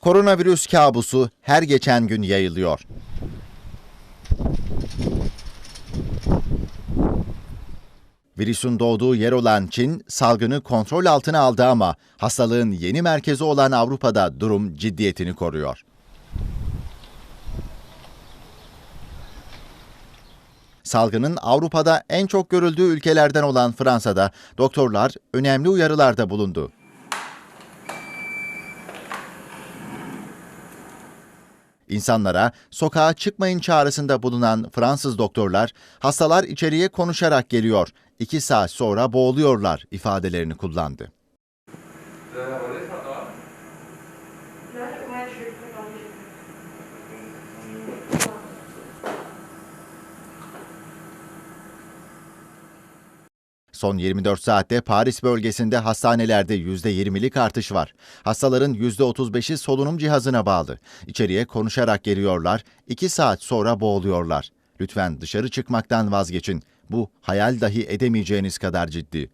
Koronavirüs kabusu her geçen gün yayılıyor. Virüsün doğduğu yer olan Çin, salgını kontrol altına aldı ama hastalığın yeni merkezi olan Avrupa'da durum ciddiyetini koruyor. Salgının Avrupa'da en çok görüldüğü ülkelerden olan Fransa'da doktorlar önemli uyarılarda bulundu. İnsanlara sokağa çıkmayın çağrısında bulunan Fransız doktorlar, hastalar içeriye konuşarak geliyor, iki saat sonra boğuluyorlar ifadelerini kullandı. Son 24 saatte Paris bölgesinde hastanelerde %20'lik artış var. Hastaların %35'i solunum cihazına bağlı. İçeriye konuşarak geliyorlar, 2 saat sonra boğuluyorlar. Lütfen dışarı çıkmaktan vazgeçin. Bu hayal dahi edemeyeceğiniz kadar ciddi.